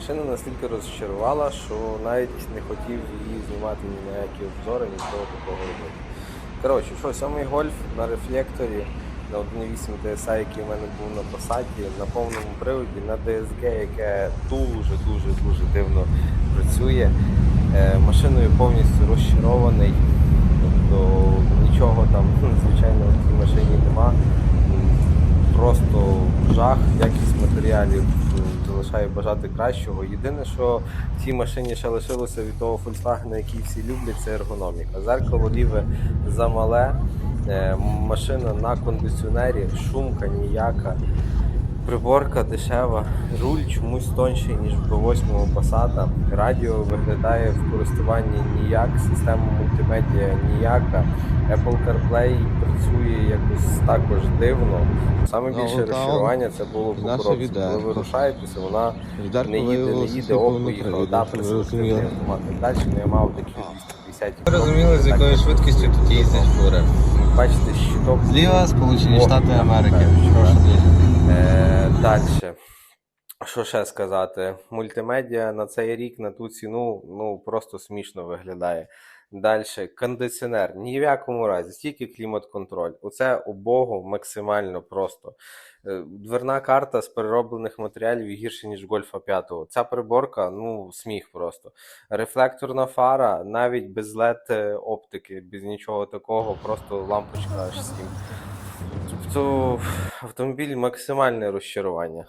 Машина настільки розчарувала, що навіть не хотів її знімати ні на які обзори, нічого такого робити. Коротше, що, сьомий гольф на рефлекторі на 1.8 DSI, який в мене був на посаді, на повному приводі, на DSG, яке дуже дуже дуже дивно працює. Е, машиною повністю розчарований. Тобто нічого там, звичайно, в цій машині нема. Просто жах, якість матеріалів е, залишає бажати кращого. Єдине, що в цій машині ще лишилося від того Volkswagen, який всі люблять, це ергономіка. Зеркало ліве замале, е, машина на кондиціонері, шумка ніяка. Приборка дешева, руль чомусь тонший, ніж в B8 Passat. Радіо виглядає в користуванні ніяк, система мультимедіа ніяка. Apple CarPlay працює якось також дивно. Саме Ну, більше розчарування це було по коробці. Коли ви рушаєтеся, вона не їде, не їде, повним їхав, да, ви автомат. Далі ну, я мав такі 250. Ви розуміли, з якою швидкістю тут їздять фури. Бачите, щиток. Зліва Сполучені Штати Америки. Прошу. Е, Далі. Що ще сказати? Мультимедіа на цей рік на ту ціну ну просто смішно виглядає. Далі, кондиціонер. Ні в якому разі, тільки клімат-контроль. Оце убого максимально просто. Е, Дверна карта з перероблених матеріалів гірше, ніж Гольфа 5. Ця приборка, ну, сміх просто. Рефлекторна фара, навіть без LED оптики, без нічого такого, просто лампочка аж 7. Тобто автомобіль максимальне розчарування.